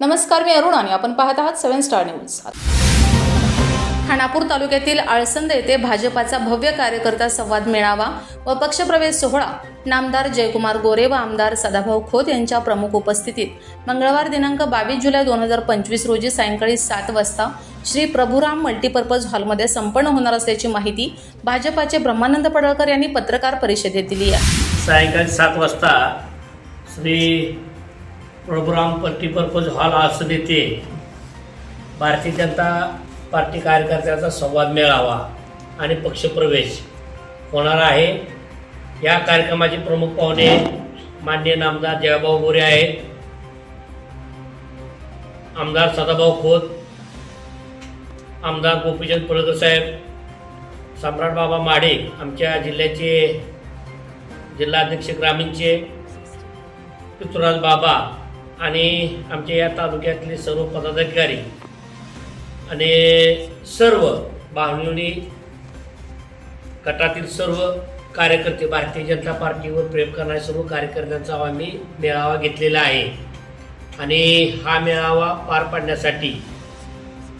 नमस्कार मी अरुण आणि आपण पाहत आहात सेव्हन स्टार न्यूज. खानापूर तालुक्यातील आळसंद येथे भाजपाचा भव्य कार्यकर्ता संवाद मेळावा व पक्षप्रवेश सोहळा. नामदार जयकुमार गोरे व आमदार सदाभाऊ खोत यांच्या प्रमुख उपस्थितीत मंगळवार दिनांक बावीस जुलै दोन हजार पंचवीस रोजी सायंकाळी सात वाजता श्री प्रभुराम मल्टीपर्पज हॉलमध्ये संपन्न होणार असल्याची माहिती भाजपाचे ब्रह्मानंद पडळकर यांनी पत्रकार परिषदेत दिली आहे. सायंकाळी सात वाजता श्री प्रभुराम मल्टीपर्पज हॉल असं येथे भारतीय जनता पार्टी कार्यकर्त्याचा संवाद मेळावा आणि पक्षप्रवेश होणार आहे. या कार्यक्रमाचे प्रमुख पाहुणे मान्य नामदार जयभाऊ गोरे आहेत. आमदार सदाभाऊ खोत आमदार गोपीचंद पडळकर साहेब सम्राट बाबा माडे आमच्या जिल्ह्याचे जिल्हाध्यक्ष ग्रामीणचे पृथ्वीराज बाबा आणि आमच्या या तालुक्यातले सर्व पदाधिकारी आणि सर्व बाहुली गटातील सर्व कार्यकर्ते भारतीय जनता पार्टीवर प्रेम करणारे सर्व कार्यकर्त्यांचा आम्ही मेळावा घेतलेला आहे. आणि हा मेळावा पार पाडण्यासाठी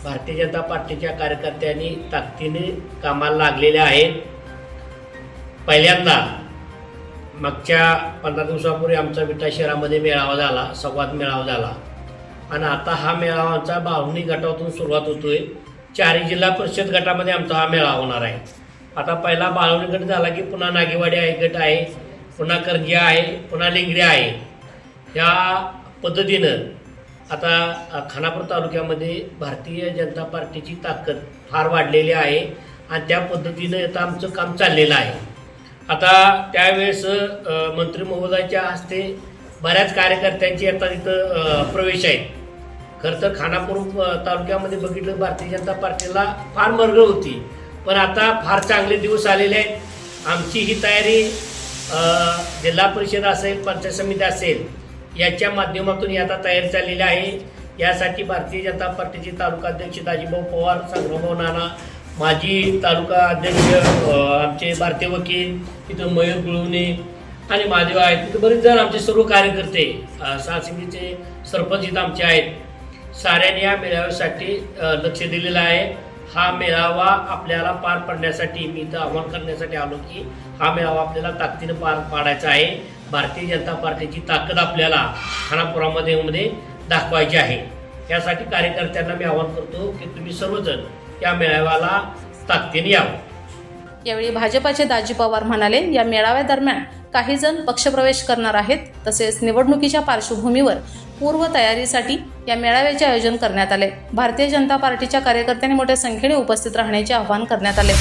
भारतीय जनता पार्टीच्या कार्यकर्त्यांनी ताकदीने कामाला लागलेल्या आहेत. पहिल्यांदा मागच्या पंधरा दिवसापूर्वी आमचा विटा शहरामध्ये मेळावा झाला संवाद मेळावा झाला. आणि आता हा मेळावा आमचा गटातून सुरुवात होतोय. चारही जिल्हा परिषद गटामध्ये आमचा हा मेळावा होणार आहे. आता पहिला बाळवणी गट झाला की पुन्हा नागेवाडी आहे गट आहे पुन्हा करंजिया आहे पुन्हा लिंगडे आहे. ह्या पद्धतीनं आता खानापूर तालुक्यामध्ये भारतीय जनता पार्टीची ताकद फार वाढलेली आहे. आणि त्या पद्धतीनं आता आमचं काम चाललेलं आहे. आता त्यावेळेस मंत्री महोदयाच्या हस्ते बऱ्याच कार्यकर्त्यांची आता तिथं प्रवेश आहेत. खरं तर खानापूर तालुक्यामध्ये बघितलं भारतीय जनता पार्टीला फार मरगळ होती. पण आता फार चांगले दिवस आलेले आहेत. आमची ही तयारी जिल्हा परिषद असेल पंचायत समिती असेल याच्या माध्यमातून ही आता तयारी चाललेली आहे. यासाठी भारतीय जनता पार्टीचे तालुका अध्यक्ष दाजीभाऊ पवार संग्रामभाऊ नाना माजी तालुका अध्यक्ष आमचे भारतीय वकील तिथं मयूर गुळवणे आणि महादेव आहेत. तिथं बरेच जण आमचे सर्व कार्यकर्ते सासिंगीचे सरपंच इथं आमचे आहेत. साऱ्यांनी या मेळाव्यासाठी लक्ष दिलेलं आहे. हा मेळावा आपल्याला पार पाडण्यासाठी मी इथं आवाहन करण्यासाठी आलो की हा मेळावा आपल्याला ताकदीनं पार पाडायचा आहे. भारतीय जनता पार्टीची ताकद आपल्याला खानापुरामध्ये मध्ये दाखवायची आहे. यासाठी कार्यकर्त्यांना मी आवाहन करतो की तुम्ही सर्वजण या मेळाव्याला ताकदीने यावं. यावेळी भाजपाचे दाजी पवार म्हणाले या मेळाव्यादरम्यान काही जण पक्षप्रवेश करणार आहेत तसेच निवडणुकीच्या पार्श्वभूमीवर पूर्व तयारीसाठी या मेळाव्याचे आयोजन करण्यात आले. भारतीय जनता पार्टीच्या कार्यकर्त्यांनी मोठ्या संख्येने उपस्थित राहण्याचे आवाहन करण्यात आले.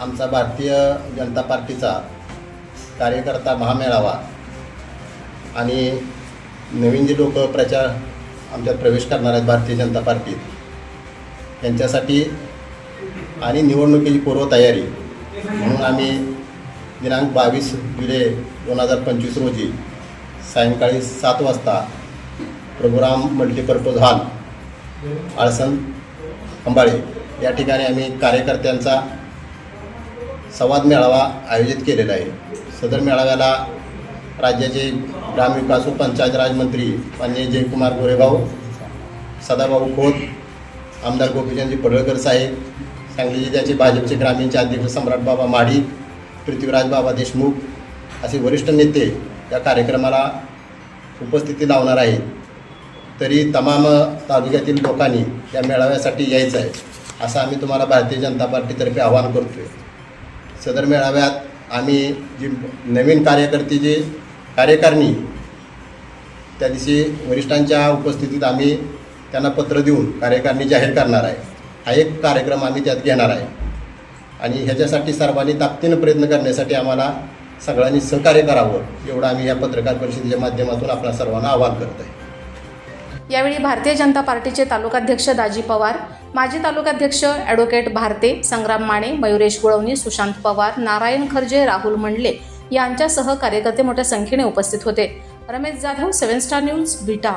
आमचा भारतीय जनता पार्टीचा कार्यकर्ता महामेळावा आणि नवीन जे लोक प्रचार आमच्यात प्रवेश करणार आहेत भारतीय जनता पार्टीत यांच्यासाठी आणि निवडणुकीची पूर्वतयारी. म्हणून आम्ही दिनांक बावीस जुलै दोन हजार पंचवीस रोजी सायंकाळी सात वाजता प्रभुराम मल्टीपर्पज हॉल आळसण अंबाळे या ठिकाणी आम्ही कार्यकर्त्यांचा संवाद मेळावा आयोजित केलेला आहे. सदर मेळाव्याला राज्याचे ग्रामविकास व पंचायत राज मंत्री माननीय जयकुमार गोरेभाऊ सदाभाऊ खोत आमदार गोपीचंदजी पडळकर साहेब सांगली जिल्ह्याचे भाजपचे ग्रामीणचे अध्यक्ष सम्राट बाबा माढी पृथ्वीराज बाबा देशमुख असे वरिष्ठ नेते या कार्यक्रमाला उपस्थिती लावणार आहेत. तरी तमाम तालुक्यातील लोकांनी या मेळाव्यासाठी यायचं आहे असं आम्ही तुम्हाला भारतीय जनता पार्टीतर्फे आवाहन करतो आहे सदर मेळाव्यात आम्ही जी नवीन कार्यकर्ते जे कार्यकारिणी त्या दिवशी वरिष्ठांच्या उपस्थितीत आम्ही त्यांना पत्र देऊन कार्यकारिणी जाहीर करणार आहे. हा एक कार्यक्रम आम्ही त्यात घेणार आहे. आणि ह्याच्यासाठी सर्वांनी ताकदीनं प्रयत्न करण्यासाठी आम्हाला सगळ्यांनी सहकार्य करावं एवढं आम्ही या पत्रकार परिषदेच्या माध्यमातून आपल्या सर्वांना आवाहन करत आहे यावेळी भारतीय जनता पार्टीचे तालुकाध्यक्ष दाजी पवार माजी तालुकाध्यक्ष ॲडव्होकेट भारते संग्राम माने मयुरेश गुळवणी सुशांत पवार नारायण खर्जे राहुल मंडले यांच्यासह कार्यकर्ते मोठ्या संख्येने उपस्थित होते. Ramesh Jadhav seven star news Vita